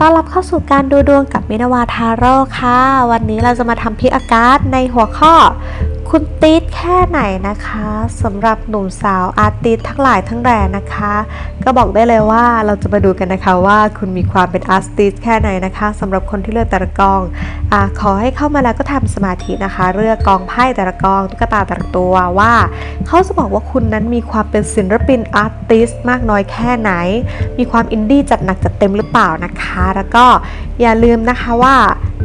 ต้อนรับเข้าสู่การดูดวงกับมินาวาทาโร่ค่ะ วันนี้เราจะมาทำพิอากาศในหัวข้อ คุณติด ค่ไหนนะคะสำหรับหนุ่มสาวอาร์ติสทั้งหลายทั้งแหล่นะคะ ก็บอกได้เลยว่าเราจะมาดูกันนะคะว่าคุณมีความเป็นอาร์ติสแค่ไหนนะคะสำหรับคนที่เลือกแต่ละกองอขอให้เข้ามาแล้วก็ทำสมาธินะคะ เลือกกองไพ่แต่ละกองตุ๊กตาแต่ละตัวว่าเขาจะบอกว่าคุณนั้นมีความเป็นศิลปินอาร์ติสมากน้อยแค่ไหน มีความอินดี้จัดหนักจัดเต็มหรือเปล่านะคะ แล้วก็อย่าลืมนะคะว่า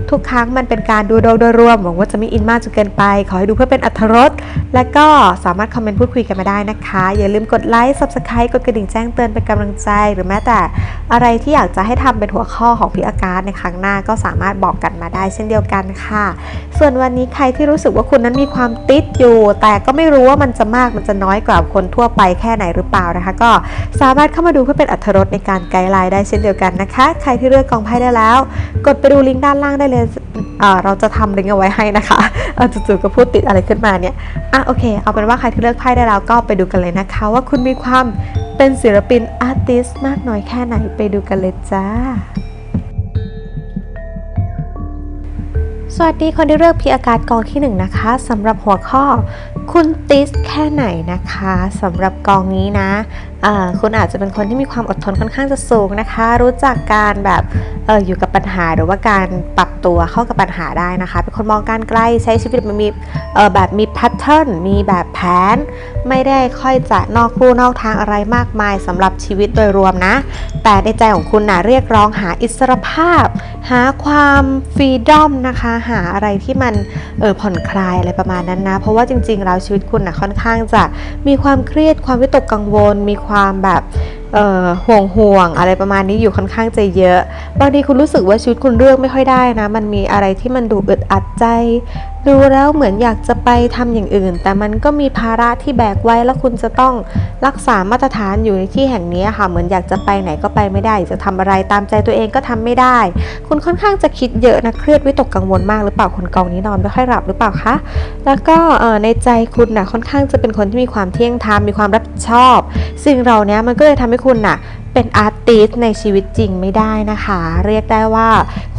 ทุกครั้งมันเป็นการดูโดยโดยรวมหวังว่าจะไม่อินมากจนเกินไป ขอให้ดูเพื่อเป็นอัธรสและก็สามารถคอมเมนต์พูดคุยกันมาได้นะคะ อย่าลืมกดไลค์ subscribe กดกระดิ่งแจ้งเตือนเป็นกำลังใจ หรือแม้แต่อะไรที่อยากจะให้ทำเป็นหัวข้อของพี่อาการในครั้งหน้าก็สามารถบอกกันมาได้เช่นเดียวกันค่ะ ส่วนวันนี้ใครที่รู้สึกว่าคุณนั้นมีความติดอยู่ แต่ก็ไม่รู้ว่ามันจะมากมันจะน้อยกว่าคนทั่วไปแค่ไหนหรือเปล่านะคะ ก็สามารถเข้ามาดูเพื่อเป็นอัธรสในการไกด์ไลน์ได้เช่นเดียวกันนะคะ ใครที่เลือกกองไพ่ได้แล้ว กดไปดูลิงก์ด้านล่างได้เลยอ่าเราจะทำลิงก์เอาไว้ให้นะคะจู่ๆก็พูดติดอะไรขึ้นมาเนี่ย อะโอเค เอาเป็นว่าใครที่เลือกไพ่ได้แล้วก็ไปดูกันเลยนะคะ ว่าคุณมีความเป็นศิลปินอาร์ติสมากน้อยแค่ไหนไปดูกันเลยจ้า สวัสดีคนที่เลือกพีอากาศกองที่ 1นงนะคะสำหรับหัวข้อคุณติสแค่ไหนนะคะสำหรับกองนี้นะคุณอาจจะเป็นคนที่มีความอดทนค่อนข้างจะสูงนะคะ รู้จักการแบบอออยู่กับปัญหาหรือว่าการปรับตัวเข้ากับปัญหาได้นะคะ เป็นคนมองการไกลใช้ชีวิตมันมีแบบมีแพทเทิร์นมีแบบแผน ไม่ได้ค่อยจะนอกลู่นอกทางอะไรมากมายสำหรับชีวิตโดยรวมนะ แต่ในใจของคุณนะเรียกร้องหาอิสรภาพ หาความฟรีดอมนะคะ หาอะไรที่มันเออผ่อนคลายอะไรประมาณนั้นนะ เพราะว่าจริงๆแล้วชีวิตคุณนะค่อนข้างจะมีความเครียดความวิตกกังวลมีความแบบห่วงห่วงอะไรประมาณนี้อยู่ค่อนข้างจะเยอะบางทีคุณรู้สึกว่าชีวิตคุณเลือกไม่ค่อยได้นะ มันมีอะไรที่มันดูอึดอัดใจ ดูแล้วเหมือนอยากจะไปทำอย่างอื่น แต่มันก็มีภาระที่แบกไว้แล้วคุณจะต้องรักษามาตรฐานอยู่ในที่แห่งนี้ค่ะเหมือนอยากจะไปไหนก็ไปไม่ได้ จะทำอะไรตามใจตัวเองก็ทำไม่ได้ คุณค่อนข้างจะคิดเยอะนะเครียดวิตกกังวลมากหรือเปล่าคนกองนี้นอนไม่ค่อยหลับหรือเปล่าคะแล้วก็ในใจคุณนะค่อนข้างจะเป็นคนที่มีความเที่ยงธรรมมีความรับผิดชอบ สิ่งเหล่านี้มันก็เลยทำให้คุณน่ะเป็นอาร์ติสในชีวิตจริงไม่ได้นะคะ เรียกได้ว่า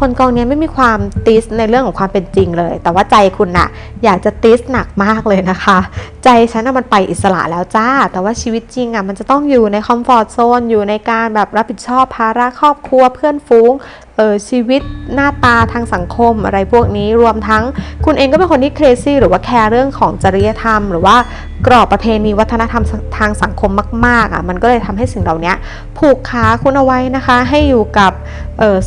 คนกองนี้ไม่มีความติสในเรื่องของความเป็นจริงเลย แต่ว่าใจคุณน่ะ อยากจะติสหนักมากเลยนะคะ ใจฉันน่ะมันไปอิสระแล้วจ้า แต่ว่าชีวิตจริงอะมันจะต้องอยู่ในคอมฟอร์ทโซนอยู่ในการแบบรับผิดชอบภาระครอบครัวเพื่อนฝูงเออชีวิตหน้าตาทางสังคมอะไรพวกนี้รวมทั้งคุณเองก็เป็นคนที่เครซี่หรือว่าแคร์เรื่องของจริยธรรม หรือว่ากรอบประเพณีวัฒนธรรมทางสังคมมากๆอะมันก็เลยทำให้สิ่งเหล่านี้ผูกขาคุณเอาไว้นะคะ ให้อยู่กับ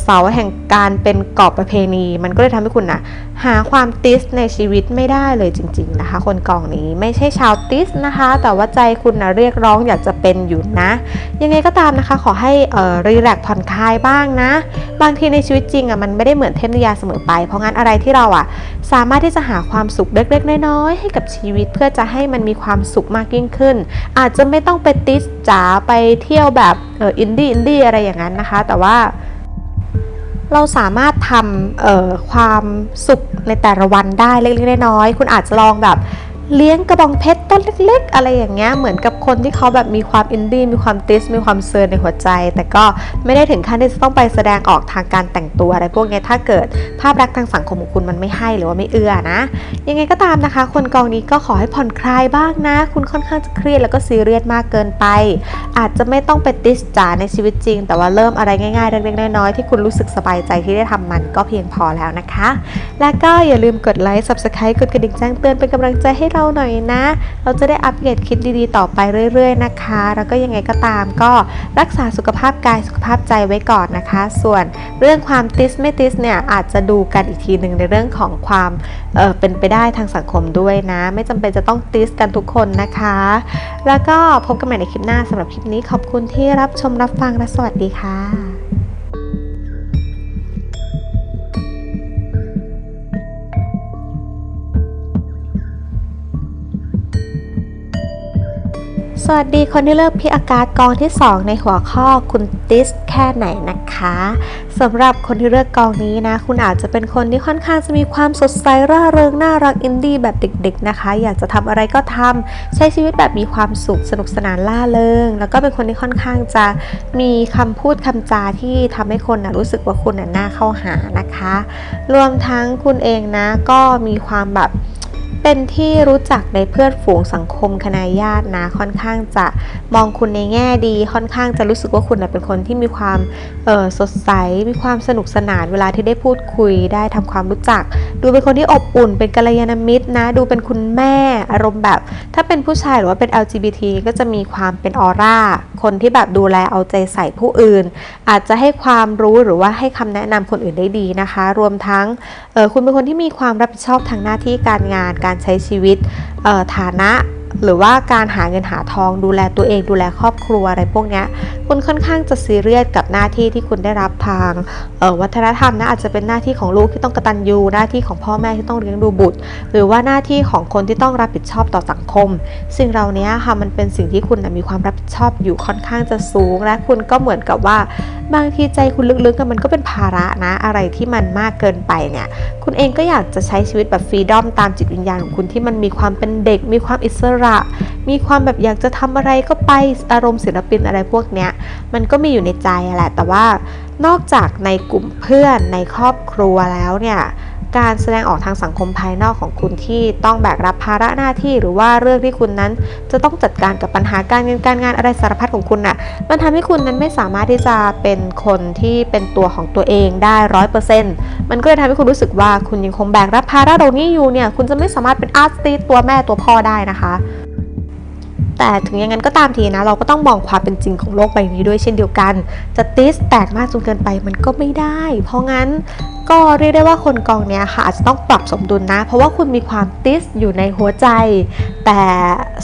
เสาแห่งการเป็นกรอบประเพณี มันก็เลยทำให้คุณนะหาความติสในชีวิตไม่ได้เลยจริง ๆนะคะ คนกองนี้ไม่ใช่ชาวติสนะคะ แต่ว่าใจคุณนะเรียกร้องอยากจะเป็นอยู่นะ ยังไงก็ตามนะคะ ขอให้รีแลกผ่อนคลายบ้างนะ บางทีในชีวิตจริงอะมันไม่ได้เหมือนเทพนิยายเสมอไป เพราะงั้นอะไรที่เราอะสามารถที่จะหาความสุขเล็กๆน้อยๆให้กับชีวิตเพื่อจะให้มันมีความสุขมากยิ่งขึ้น อาจจะไม่ต้องไปติสจ๋าไปเที่ยวแบบ อออินดี้อินดี้อะไรอย่างนั้นนะคะ แต่ว่าเราสามารถทำความสุขในแต่ละวันได้เล็กๆน้อยๆคุณอาจจะลองแบบ เลี้ยงกระบองเพชรต้นเล็ก ๆ อะไรอย่างเงี้ยเหมือนกับคนที่เขาแบบมีความอินดี้มีความติสมีความเซิร์ในหัวใจ แต่ก็ไม่ได้ถึงขั้นที่จะต้องไปแสดงออกทางการแต่งตัวอะไรพวกนี้ถ้าเกิดภาพลักษณ์ทางสังคมของคุณมันไม่ให้หรือว่าไม่เอื้อนะ ยังไงก็ตามนะคะ คนกองนี้ก็ขอให้ผ่อนคลายบ้างนะ คุณค่อนข้างจะเครียดแล้วก็ซีเรียสมากเกินไป อาจจะไม่ต้องไปติสจ๋าในชีวิตจริง แต่ว่าเริ่มอะไรง่ายๆเล็กๆน้อยๆที่คุณรู้สึกสบายใจที่ได้ทำมันก็เพียงพอแล้วนะคะ และก็อย่าลืมกดไลค์ subscribe กดกระดิ่งแจ้งเตือนเป็นกำลังใจให้เราหน่อยนะ เราจะได้อัปเดตคลิปดีๆ ต่อไปเรื่อย ๆ นะคะ แล้วก็ยังไงก็ตามก็รักษาสุขภาพกายสุขภาพใจไว้ก่อนนะคะ ส่วนเรื่องความติสไม่ติสเนี่ยอาจจะดูกันอีกทีหนึ่งในเรื่องของความเเป็นไปได้ทางสังคมด้วยนะ ไม่จำเป็นจะต้องติสกันทุกคนนะคะ แล้วก็พบกันใหม่ในคลิปหน้าสำหรับคลิปนี้ขอบคุณที่รับชมรับฟังและสวัสดีค่ะ สวัสดีคนที่เลือกพิอากาศกองที่ 2 ในหัวข้อคุณติสแค่ไหนนะคะสำหรับคนที่เลือกกองนี้นะ คุณอาจจะเป็นคนที่ค่อนข้างจะมีความสดใสร่าเริงน่ารักอินดี้แบบเด็กๆนะคะ อยากจะทำอะไรก็ทำใช้ชีวิตแบบมีความสุขสนุกสนานล่าเริง แล้วก็เป็นคนที่ค่อนข้างจะมีคำพูดคำจาที่ทำให้คนนะรู้สึกว่าคุณน่ะน่าเข้าหานะคะ รวมทั้งคุณเองนะก็มีความแบบ เป็นที่รู้จักในเพื่อนฝูงสังคมคณะญาตินะ ค่อนข้างจะมองคุณในแง่ดี ค่อนข้างจะรู้สึกว่าคุณเป็นคนที่มีความออสดใส มีความสนุกสนานเวลาที่ได้พูดคุยได้ทำความรู้จัก ดูเป็นคนที่อบอุ่น เป็นกัลยาณมิตรนะ ดูเป็นคุณแม่อารมณ์แบบ ถ้าเป็นผู้ชายหรือว่าเป็น LGBT ก็จะมีความเป็นออร่า คนที่แบบดูแลเอาใจใส่ผู้อื่น อาจจะให้ความรู้หรือว่าให้คำแนะนำคนอื่นได้ดีนะคะ รวมทั้งออคุณเป็นคนที่มีความรับผิดชอบทางหน้าที่การงานการการใช้ชีวิตฐานะหรือว่าการหาเงินหาทองดูแลตัวเองดูแลครอบครัวอะไรพวกนี้คุณค่อนข้างจะซีเรียสกับหน้าที่ที่คุณได้รับทางออวัฒนธรรมนะอาจจะเป็นหน้าที่ของลูกที่ต้องกตัญญูหน้าที่ของพ่อแม่ที่ต้องเลี้ยงดูบุตร หรือว่าหน้าที่ของคนที่ต้องรับผิดชอบต่อสังคม สิ่งเหล่านี้ค่ะมันเป็นสิ่งที่คุณนะมีความรับผิดชอบอยู่ค่อนข้างจะสูง และคุณก็เหมือนกับว่า บางทีใจคุณลึกๆกันมันก็เป็นภาระนะ อะไรที่มันมากเกินไปเนี่ย คุณเองก็อยากจะใช้ชีวิตแบบฟรีดอมตามจิตวิญญาณของคุณที่มันมีความเป็นเด็ก มีความอิสระ มีความแบบอยากจะทำอะไรก็ไปอารมณ์ศิลปินอะไรพวกเนี้ย มันก็มีอยู่ในใจแหละ แต่ว่านอกจากในกลุ่มเพื่อนในครอบครัวแล้วเนี่ย การแสดงออกทางสังคมภายนอกของคุณที่ต้องแบกรับภาระหน้าที่ หรือว่าเรื่องที่คุณนั้น จะต้องจัดการกับปัญหาการเงินการงานอะไรสารพัดของคุณน่ะมันทำให้คุณนั้นไม่สามารถที่จะเป็นคนที่เป็นตัวของตัวเองได้ร้อยเปอร์เซ็นต์มันก็เลยทำให้คุณรู้สึกว่าคุณยังคงแบกรับภาระเหล่านี้อยู่เนี่ยคุณจะไม่สามารถเป็นอาร์ติสตัวแม่ตัวพ่อได้นะคะแต่ถึงอย่างนั้นก็ตามทีนะ เราก็ต้องมองความเป็นจริงของโลกใบนี้ด้วยเช่นเดียวกัน จะติสแตกมากจนเกินไปมันก็ไม่ได้ เพราะงั้นก็เรียกได้ว่าคนกองเนี้ยค่ะอาจจะต้องปรับสมดุลนะ เพราะว่าคุณมีความติสอยู่ในหัวใจ แต่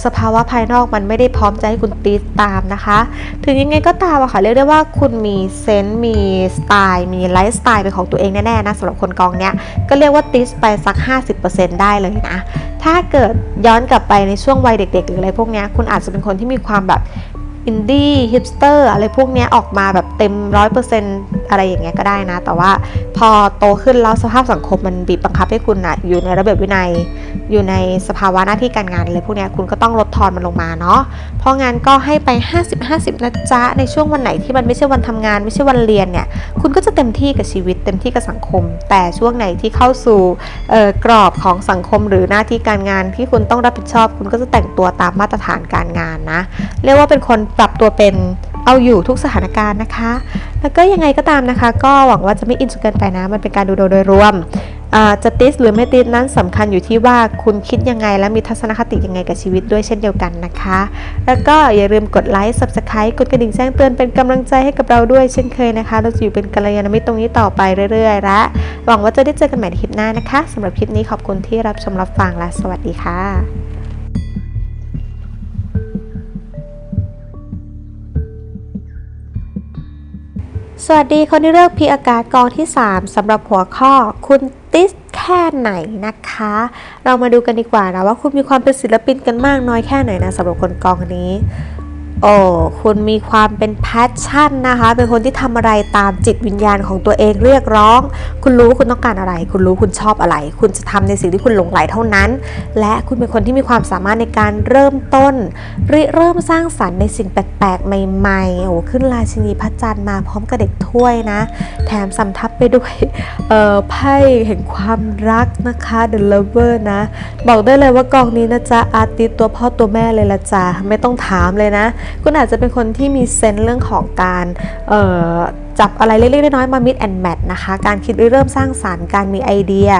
สภาวะภายนอกมันไม่ได้พร้อมจะให้คุณติสตามนะคะ ถึงยังไงก็ตามอะค่ะเรียกได้ว่าคุณมีเซนต์มีสไตล์มีไลฟ์สไตล์เป็นของตัวเองแน่ๆนะสำหรับคนกองเนี้ยก็เรียกว่าติสไปสัก 50%ได้เลยนะถ้าเกิดย้อนกลับไปในช่วงวัยเด็ก ๆ หรืออะไรพวกเนี้ยคุณอาจจะเป็นคนที่มีความแบบ อินดี้ฮิปสเตอร์อะไรพวกนี้ออกมาแบบเต็มร้อยเปอร์เซ็นต์อะไรอย่างเงี้ยก็ได้นะ แต่ว่าพอโตขึ้นแล้วสภาพสังคมมันบีบบังคับให้คุณอะอยู่ในระเบียบวินัย อยู่ในสภาวะหน้าที่การงานอะไรพวกนี้คุณก็ต้องลดทอนมันลงมาเนาะเพราะงั้นก็ให้ไป 50-50นะจ๊ะในช่วงวันไหนที่มันไม่ใช่วันทำงาน ไม่ใช่วันเรียนเนี่ยคุณก็จะเต็มที่กับชีวิตเต็มที่กับสังคม แต่ช่วงไหนที่เข้าสู่เอ่อกรอบของสังคมหรือหน้าที่การงานที่คุณต้องรับผิดชอบ คุณก็จะแต่งตัวตามมาตรฐานการงานนะ เรียกว่าเป็นคนปรับตัวเป็นเอาอยู่ทุกสถานการณ์นะคะ แล้วก็ยังไงก็ตามนะคะ ก็หวังว่าจะไม่อินจนเกินไปนะ มันเป็นการดูโดยรวมจะติสหรือไม่ติสนั้นสำคัญอยู่ที่ว่าคุณคิดยังไงและมีทัศนคติยังไงกับชีวิตด้วยเช่นเดียวกันนะคะ แล้วก็อย่าลืมกดไลค์ subscribe กดกระดิ่งแจ้งเตือนเป็นกำลังใจให้กับเราด้วยเช่นเคยนะคะ เราจะอยู่เป็นกัลยาณมิตรตรงนี้ต่อไปเรื่อยๆและหวังว่าจะได้เจอกันใหม่ในคลิปหน้านะคะสำหรับคลิปนี้ขอบคุณที่รับชมรับฟังและสวัสดีค่ะ สวัสดีคนที่เลือกพีอากาศกองที่ 3สำหรับหัวข้อ คุณติสแค่ไหนนะคะ เรามาดูกันดีกว่านะว่าคุณมีความเป็นศิลปินกันมากน้อยแค่ไหนนะสำหรับคนกองนี้ โอ้คุณมีความเป็นแพชชั่นนะคะ เป็นคนที่ทำอะไรตามจิตวิญญาณของตัวเองเรียกร้อง คุณรู้คุณต้องการอะไร คุณรู้คุณชอบอะไร คุณจะทำในสิ่งที่คุณหลงไหลเท่านั้น และคุณเป็นคนที่มีความสามารถในการเริ่มต้นริเริ่มสร้างสรรค์ในสิ่งแปลกๆ ใหม่ๆโอ้ขึ้นราชินีพระจันทร์มาพร้อมกับเด็กถ้วยนะ แถมสำทับไปด้วยไพ่แห่งความรักนะคะ The Lover นะ บอกได้เลยว่ากองนี้นะจ๊ะอาร์ติสตัวพ่อตัวแม่เลยละจ้ะไม่ต้องถามเลยนะคุณอาจจะเป็นคนที่มีเซนส์เรื่องของการจับอะไรเล็กๆน้อยๆมา mix and match นะคะ การคิดเริ่มสร้างสารรค์การมีไอเดีย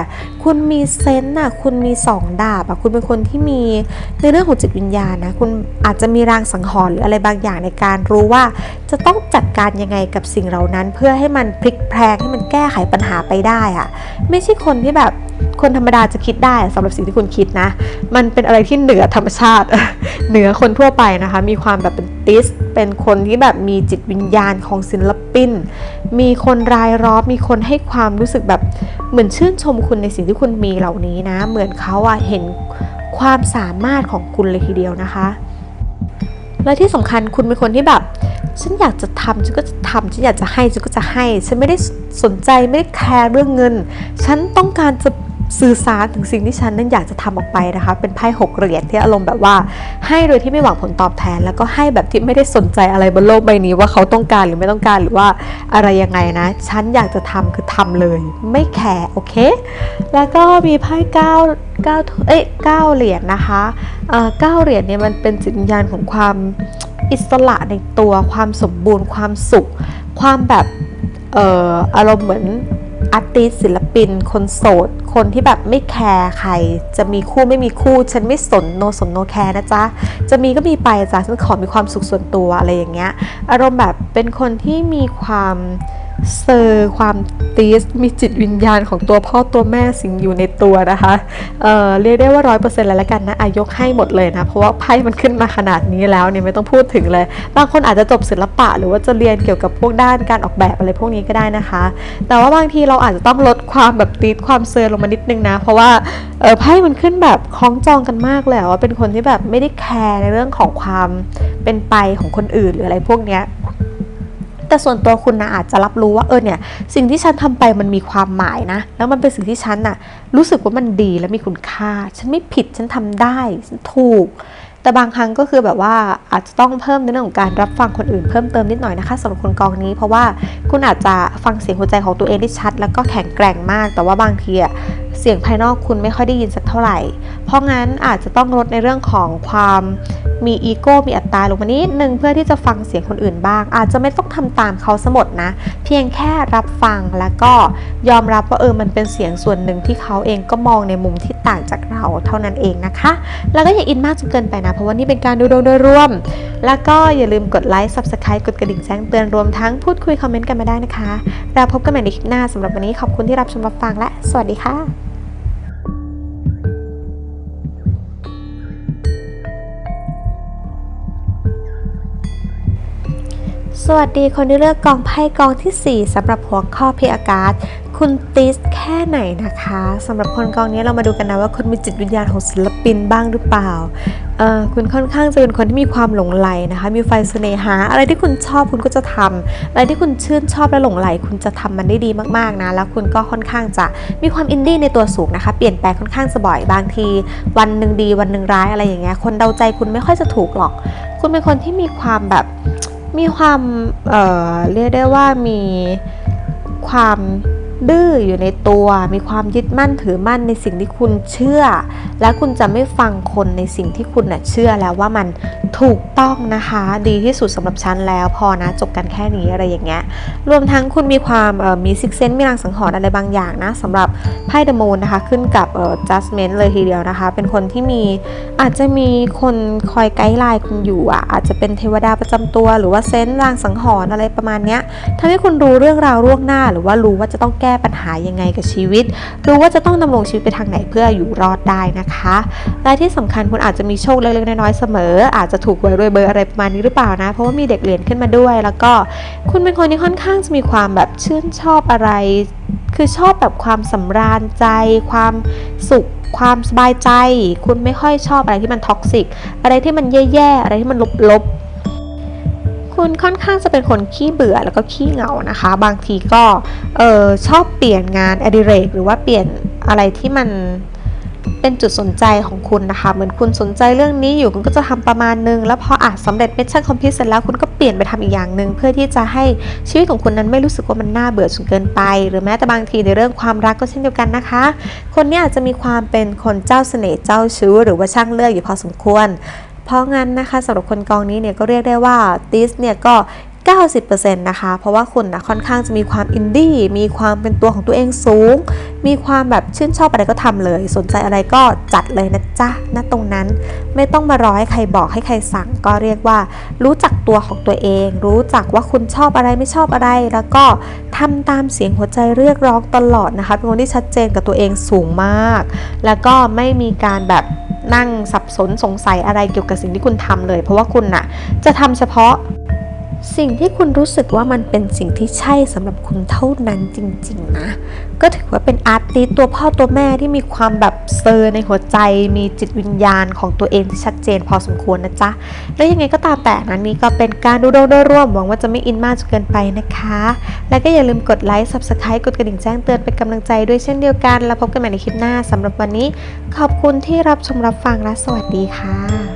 คุณมีเซนส์น่ะคุณมีสองดาบอะคุณเป็นคนที่มีในเรื่องของจิตวิญญาณนะคุณอาจจะมีรางสังหรณ์หรืออะไรบางอย่างในการรู้ว่า จะต้องจัดการยังไงกับสิ่งเหล่านั้น เพื่อให้มันพลิกแพลงให้มันแก้ไขปัญหาไปได้อะไม่ใช่คนที่แบบ คนธรรมดาจะคิดได้สำหรับสิ่งที่คุณคิดนะ มันเป็นอะไรที่เหนือธรรมชาติ เหนือคนทั่วไปนะคะ มีความแบบเป็นติส เป็นคนที่แบบมีจิตวิญญาณของศิลปิน มีคนรายล้อมมีคนให้ความรู้สึกแบบเหมือนชื่นชมคุณในสิ่งที่คุณมีเหล่านี้นะ เหมือนเขาอะเห็นความสามารถของคุณเลยทีเดียวนะคะ และที่สำคัญคุณเป็นคนที่แบบฉันอยากจะทำฉันก็จะทำฉันอยากจะให้ฉันก็จะให้ ฉันไม่ได้สนใจไม่ได้แคร์เรื่องเงิน ฉันต้องการจะ สื่อสารถึงสิ่งที่ฉันนั้นอยากจะทำออกไปนะคะ เป็นไพ่หกเหรียญที่อารมณ์แบบว่า ให้โดยที่ไม่หวังผลตอบแทน แล้วก็ให้แบบที่ไม่ได้สนใจอะไรบนโลกใบนี้ ว่าเขาต้องการหรือไม่ต้องการหรือว่าอะไรยังไงนะ ฉันอยากจะทำคือทำเลย ไม่แคร์โอเค แล้วก็มีไพ่เก้าเก้าเอ้ยเก้าเหรียญนะคะเอ่อเก้าเหรียญเนี่ยมันเป็นจิตวิญญาณของความอิสระในตัวความสมบูรณ์ความสุข ความแบบเอ่ออารมณ์เหมือน อาร์ติสศิลปิน คนโสด คนที่แบบไม่แคร์ใคร จะมีคู่ไม่มีคู่ ฉันไม่สนโนสนโนแคร์นะจ๊ะ จะมีก็มีไปจ้ะฉันขอมีความสุขส่วนตัวอะไรอย่างเงี้ย อารมณ์แบบเป็นคนที่มีความ เซอร์ความตีสมีจิตวิญญาณของตัวพ่อตัวแม่สิงอยู่ในตัวนะคะเเรียกได้ว่าร้อยเปอร์เซ็นต์เลยละกันนะอายกให้หมดเลยนะ เพราะว่าไพ่มันขึ้นมาขนาดนี้แล้วเนี่ยไม่ต้องพูดถึงเลย บางคนอาจจะจบศิลปะ หรือว่าจะเรียนเกี่ยวกับพวกด้านการออกแบบอะไรพวกนี้ก็ได้นะคะ แต่ว่าบางทีเราอาจจะต้องลดความแบบตีดความเซอร์ลงมานิดนึงนะ เพราะว่าไพ่มันขึ้นแบบคล้องจองกันมากเลยอะว่าเป็นคนที่แบบไม่ได้แคร์ในเรื่องของความเป็นไปของคนอื่นหรืออะไรพวกเนี้ย แต่ส่วนตัวคุณนะอาจจะรับรู้ว่าเออเนี่ยสิ่งที่ฉันทำไปมันมีความหมายนะ แล้วมันเป็นสิ่งที่ฉันน่ะรู้สึกว่ามันดีและมีคุณค่า ฉันไม่ผิดฉันทำได้ฉันถูก แต่บางครั้งก็คือแบบว่าอาจจะต้องเพิ่มในเรื่องของการรับฟังคนอื่นเพิ่มเติมนิดหน่อยนะคะสำหรับคนกองนี้ เพราะว่าคุณอาจจะฟังเสียงหัวใจของตัวเองได้ชัด แล้วก็แข็งแกร่งมาก แต่ว่าบางทีอะเสียงภายนอกคุณไม่ค่อยได้ยินสักเท่าไหร่ เพราะงั้นอาจจะต้องลดในเรื่องของความมีอีโก้มีอัตตาลงมานิดนึงเพื่อที่จะฟังเสียงคนอื่นบ้าง อาจจะไม่ต้องทำตามเขาสมดนะ เพียงแค่รับฟังแล้วก็ยอมรับว่าเออมันเป็นเสียงส่วนหนึ่งที่เขาเองก็มองในมุมที่ต่างจากเราเท่านั้นเองนะคะ แล้วก็อย่าอินมากจนเกินไปนะเพราะว่านี่เป็นการดูดวงโดยรวม แล้วก็อย่าลืมกดไลค์ subscribe กดกระดิ่งแจ้งเตือนรวมทั้งพูดคุยคอมเมนต์กันมาได้นะคะเราพบกันใหม่ในคลิปหน้าสำหรับวันนี้ขอบคุณที่รับชมรับฟังและสวัสดีค่ะ สวัสดีคนที่เลือกกองไพ่กองทีสี่4สำหรับหัวข้อพิอากาศ คุณติสแค่ไหนนะคะสำหรับคนกองนี้เรามาดูกันนะว่าคุณมีจิตวิญญาณของศิลปินบ้างหรือเปล่าเอ่อคุณค่อนข้างจะเป็นคนที่มีความหลงใหลนะคะ มีไฟเสน่หา อะไรที่คุณชอบคุณก็จะทำอะไรที่คุณชื่นชอบและหลงใหล คุณจะทำมันได้ดีมากๆนะแล้วคุณก็ค่อนข้างจะมีความอินดี้ในตัวสูงนะคะ เปลี่ยนแปลงค่อนข้างจะบ่อยบางที วันหนึ่งดีวันหนึ่งร้ายอะไรอย่างเงี้ยคนเดาใจคุณไม่ค่อยจะถูกหรอก คุณเป็นคนที่มีความแบบ มีความเอ่อเรียกได้ว่ามีความ ดื้ออยู่ในตัว มีความยึดมั่นถือมั่นในสิ่งที่คุณเชื่อ และคุณจะไม่ฟังคนในสิ่งที่คุณน่ะเชื่อแล้วว่ามันถูกต้องนะคะ ดีที่สุดสำหรับฉันแล้วพอนะจบกันแค่นี้อะไรอย่างเงี้ยรวมทั้งคุณมีความมีซิกเซนมีรางสังหรณ์อะไรบางอย่างนะสำหรับไพ่เดอะมูนนะคะขึ้นกับเอ่อ judgment เลยทีเดียวนะคะ เป็นคนที่มีอาจจะมีคนคอยไกด์ไลน์คุณอยู่อะอาจจะเป็นเทวดาประจำตัว หรือว่าเซนส์รางสังหรณ์อะไรประมาณเนี้ยทำให้คุณรู้เรื่องราวล่วงหน้า หรือว่ารู้ว่าจะต้องแก้ก้ปัญหายังไงกับชีวิต รู้ว่าจะต้องดำรงชีวิตไปทางไหนเพื่ออยู่รอดได้นะคะ และที่สำคัญคุณอาจจะมีโชคเล็กๆน้อยๆเสมอ อาจจะถูกหวยรวยเบอร์อะไรประมาณนี้หรือเปล่านะ เพราะว่ามีเด็กเหรียญขึ้นมาด้วย แล้วก็คุณเป็นคนที่ค่อนข้างจะมีความแบบชื่นชอบอะไร คือชอบแบบความสำราญใจ ความสุขความสบายใจ คุณไม่ค่อยชอบอะไรที่มันท็อกซิก อะไรที่มันแย่ๆ อะไรที่มันลบๆ คุณค่อนข้างจะเป็นคนขี้เบื่อแล้วก็ขี้เหงานะคะ บางทีก็เออชอบเปลี่ยนงานอดิเรก หรือว่าเปลี่ยนอะไรที่มันเป็นจุดสนใจของคุณนะคะ เหมือนคุณสนใจเรื่องนี้อยู่คุณก็จะทำประมาณนึง แล้วพออาจสำเร็จมิชชั่นคอมพลีทเสร็จแล้วคุณก็เปลี่ยนไปทำอีกอย่างหนึ่งเพื่อที่จะให้ชีวิตของคุณนั้นไม่รู้สึกว่ามันน่าเบื่อจนเกินไป หรือแม้แต่บางทีในเรื่องความรักก็เช่นเดียวกันนะคะ คนนี้อาจจะมีความเป็นคนเจ้าเสน่ห์เจ้าชู้หรือว่าช่างเลือกอยู่พอสมควร เพราะงั้นนะคะสำหรับคนกองนี้เนี่ยก็เรียกได้ว่าติสเนี่ยก็90%นะคะ เพราะว่าคุณนะค่อนข้างจะมีความอินดี้ มีความเป็นตัวของตัวเองสูง มีความแบบชื่นชอบอะไรก็ทำเลย สนใจอะไรก็จัดเลยนะจ๊ะ ณ ตรงนั้น ไม่ต้องมารอให้ใครบอกให้ใครสั่ง ก็เรียกว่า รู้จักตัวของตัวเอง รู้จักว่าคุณชอบอะไรไม่ชอบอะไร แล้วก็ทำตามเสียงหัวใจเรียกร้องตลอดนะคะ เป็นคนที่ชัดเจนกับตัวเองสูงมาก แล้วก็ไม่มีการแบบ นั่งสับสนสงสัยอะไรเกี่ยวกับสิ่งที่คุณทำเลย เพราะว่าคุณน่ะจะทำเฉพาะ สิ่งที่คุณรู้สึกว่ามันเป็นสิ่งที่ใช่สำหรับคุณเท่านั้นจริง ๆ นะ ก็ถือว่าเป็นอาร์ติสต์ตัวพ่อตัวแม่ที่มีความแบบเซอร์ในหัวใจ มีจิตวิญญาณของตัวเองที่ชัดเจนพอสมควรนะจ๊ะ แล้วยังไงก็ตามแต่นะนี่ก็เป็นการดูดวงโดยรวมหวังว่าจะไม่อินมากจนเกินไปนะคะ แล้วก็อย่าลืมกดไลค์ subscribe กดกระดิ่งแจ้งเตือนเป็นกำลังใจด้วยเช่นเดียวกัน แล้วพบกันใหม่ในคลิปหน้าสำหรับวันนี้ ขอบคุณที่รับชมรับฟังและสวัสดีค่ะ